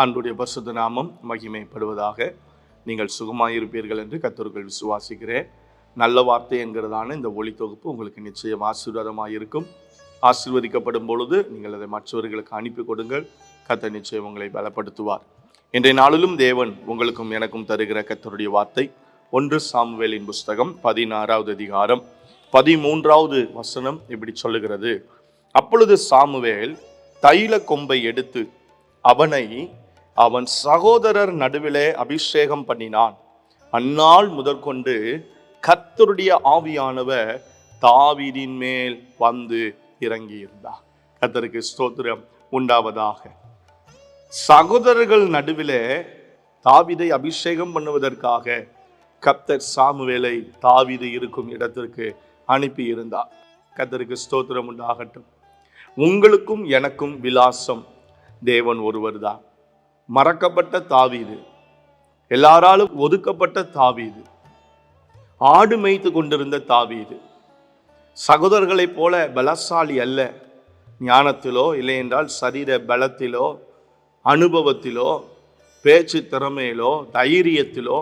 ஆண்டுடைய பரிசுத்த நாமம் மகிமைப்படுவதாக நீங்கள் சுகமாயிருப்பீர்கள் என்று கத்தர்கள் விசுவாசிக்கிறேன். நல்ல வார்த்தை என்கிறதான இந்த ஒளி தொகுப்பு உங்களுக்கு நிச்சயம் ஆசீர்வாதமாக இருக்கும் ஆசீர்வதிக்கப்படும் பொழுது நீங்கள் அதை மற்றவர்களுக்கு அனுப்பி கொடுங்கள். கத்த நிச்சயம் உங்களை பலப்படுத்துவார். இன்றைய நாளிலும் தேவன் உங்களுக்கும் எனக்கும் தருகிற கத்தருடைய வார்த்தை. ஒன்று சாமுவேலின் புஸ்தகம் பதினாறாவது அதிகாரம் பதிமூன்றாவது வசனம் இப்படி சொல்லுகிறது. அப்பொழுது சாமுவேல் தைல கொம்பை எடுத்து அவனை அவன் சகோதரர் நடுவிலே அபிஷேகம் பண்ணினான். அந்நாள் முதற்கொண்டு கர்த்தருடைய ஆவியானவர் தாவீதின் மேல் வந்து இறங்கியிருந்தார். கர்த்தருக்கு ஸ்தோத்திரம். உண்டாவதாக. சகோதரர்கள் நடுவிலே தாவிதை அபிஷேகம் பண்ணுவதற்காக கர்த்தர் சாமுவேலை தாவிது இருக்கும் இடத்திற்கு அனுப்பி இருந்தார் கர்த்தருக்கு ஸ்தோத்திரம் உண்டாகட்டும். உங்களுக்கும் எனக்கும் விலாசம். தேவன் ஒருவர்தான். மறக்கப்பட்ட தாவீது எல்லாராலும் ஒதுக்கப்பட்ட தாவீது ஆடு மேய்த்து கொண்டிருந்த தாவீது சகோதரர்களைப் போல பலசாலி அல்ல. ஞானத்திலோ இல்லையென்றால் சரீர பலத்திலோ அனுபவத்திலோ பேச்சு திறமையிலோ தைரியத்திலோ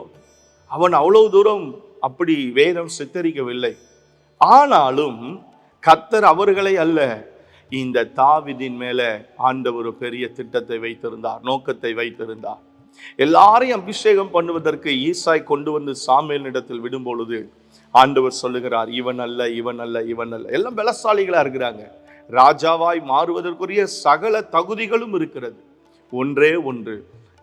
அவன் அவ்வளவு தூரம் அப்படி வேதம் சித்தரிக்கவில்லை. ஆனாலும் கத்தர் அவர்களை அல்ல இந்த தாவிதின் மேலே ஆண்டவர் ஒரு பெரிய திட்டத்தை வைத்திருந்தார் நோக்கத்தை வைத்திருந்தார். எல்லாரையும் அபிஷேகம் பண்ணுவதற்கு ஈசாய் கொண்டு வந்து சாமியலிடத்தில் விடும் பொழுது ஆண்டவர் சொல்லுகிறார் இவன் அல்ல இவன் அல்ல இவன் அல்ல. எல்லாம் பலசாலிகளாக இருக்கிறாங்க. ராஜாவாய் மாறுவதற்குரிய சகல தகுதிகளும் இருக்கிறது. ஒன்றே ஒன்று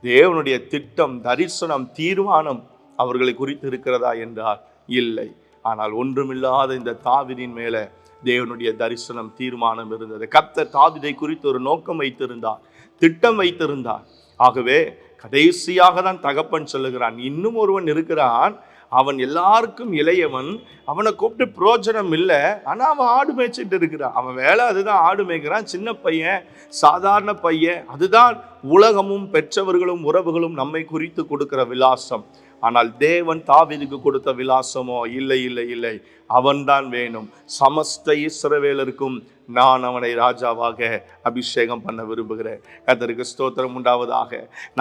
தேவனுடைய திட்டம் தரிசனம் தீர்மானம் அவர்களை குறித்து இருக்கிறதா என்றால் இல்லை. ஆனால் ஒன்றுமில்லாத இந்த தாவிதின் மேலே தேவனுடைய தரிசனம் தீர்மானம் இருந்தது. கத்த தாவிதை குறித்து ஒரு நோக்கம் வைத்திருந்தார் திட்டம் வைத்திருந்தார். ஆகவே கடைசியாக தான் தகப்பன் சொல்லுகிறான் இன்னும் ஒருவன் இருக்கிறான் அவன் எல்லாருக்கும் இளையவன் அவனை கூப்பிட்டு புரோஜனம் இல்லை ஆனால் அவன் ஆடு மேய்ச்சிட்டு இருக்கிறான். அவன் வேலை அதுதான் ஆடு மேய்க்கிறான் சின்ன பையன் சாதாரண பையன். அதுதான் உலகமும் பெற்றவர்களும் உறவுகளும் நம்மை குறித்து கொடுக்கிற விலாசம். ஆனால் தேவன் தாவீதுக்கு கொடுத்த விலாசமோ இல்லை இல்லை இல்லை. அவன்தான் வேணும். சமஸ்த இஸ்ரவேலருக்கும் நான் அவனை ராஜாவாக அபிஷேகம் பண்ண விரும்புகிறேன். கத்தருக்கு ஸ்தோத்திரம் உண்டாவதாக.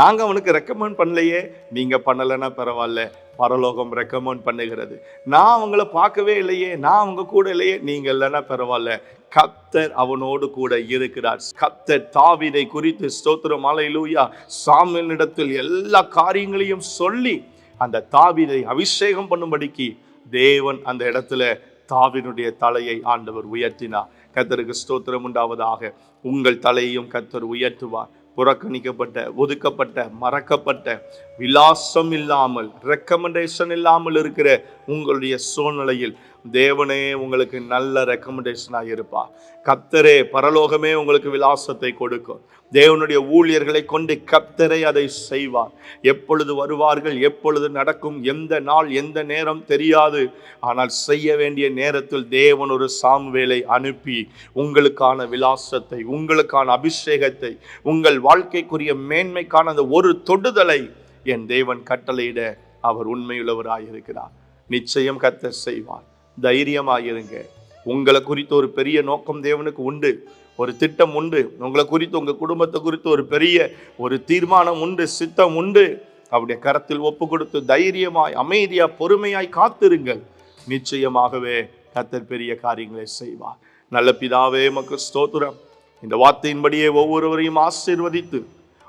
நாங்கள் அவனுக்கு ரெக்கமெண்ட் பண்ணலையே. நீங்கள் பண்ணலைன்னா பரவாயில்ல. பரலோகம் ரெக்கமெண்ட் பண்ணுகிறது. நான் அவங்கள பார்க்கவே இல்லையே. நான் அவங்க கூட இல்லையே. நீங்கள் இல்லைன்னா பரவாயில்ல. கத்தர் அவனோடு கூட இருக்கிறார். கத்தர் தாவிதை குறித்து ஸ்தோத்திரம். அலையிலூயா சாமியனிடத்தில் எல்லா காரியங்களையும் சொல்லி அந்த தாவிதை அபிஷேகம் பண்ணும்படிக்கு தேவன் அந்த இடத்துல தாவினுடைய தலையை ஆண்டவர் உயர்த்தினார். கத்தருக்கு ஸ்தோத்திரம் உண்டாவதாக. உங்கள் தலையையும் கத்தர் உயர்த்துவார். புறக்கணிக்கப்பட்ட ஒதுக்கப்பட்ட மறக்கப்பட்ட விலாசம் இல்லாமல் ரெக்கமெண்டேஷன் இல்லாமல் இருக்கிற உங்களுடைய சூழ்நிலையில் தேவனே உங்களுக்கு நல்ல ரெக்கமெண்டேஷனாக இருப்பா. கத்தரே பரலோகமே உங்களுக்கு விலாசத்தை கொடுக்கும். தேவனுடைய ஊழியர்களை கொண்டு கத்தரை அதை செய்வார். எப்பொழுது வருவார்கள் எப்பொழுது நடக்கும் எந்த நாள் எந்த நேரம் தெரியாது. ஆனால் செய்ய வேண்டிய நேரத்தில் தேவன் ஒரு சாம்வேலை அனுப்பி உங்களுக்கான விலாசத்தை உங்களுக்கான அபிஷேகத்தை உங்கள் வாழ்க்கைக்குரிய மேன்மைக்கான அந்த ஒரு தொடுதலை என் தேவன் கட்டளையிட அவர் உண்மையுள்ளவராயிருக்கிறார். நிச்சயம் கத்தர் செய்வார். தைரியமாயிருங்க. உங்களை குறித்து ஒரு பெரிய நோக்கம் தேவனுக்கு உண்டு. ஒரு திட்டம் உண்டு. உங்களை குறித்து உங்கள் குடும்பத்தை குறித்து ஒரு பெரிய ஒரு தீர்மானம் உண்டு சித்தம் உண்டு. அவருடைய கரத்தில் ஒப்பு கொடுத்து தைரியமாய் அமைதியாக பொறுமையாய் காத்திருங்கள். நிச்சயமாகவே கத்தர் பெரிய காரியங்களை செய்வார். நல்ல பிதாவே மக்கள் ஸ்தோத்திரம். இந்த வார்த்தையின்படியே ஒவ்வொருவரையும் ஆசீர்வதித்து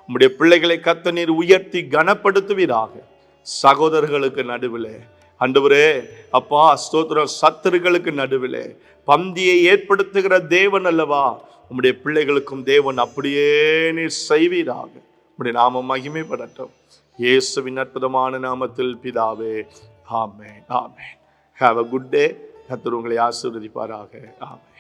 உம்முடைய பிள்ளைகளை கத்த நீர் உயர்த்தி கனப்படுத்துவீராக. சகோதரர்களுக்கு நடுவிலே. அண்டவரே அப்பா ஸ்தோத்திரம் சத்துருகளுக்கு நடுவிலே. பந்தியை ஏற்படுத்துகிற தேவன் அல்லவா? உம்முடைய பிள்ளைகளுக்கும் தேவன் அப்படியே நீர் செய்வீராக. உம்முடைய நாம மகிமைப்படட்டும். இயேசுவின் அற்புதமான நாமத்தில் பிதாவே ஆமென் ஆமே ஹாவ் அ குட் டே கத்தர் உங்களை ஆசீர்வதிப்பாராக. ஆமே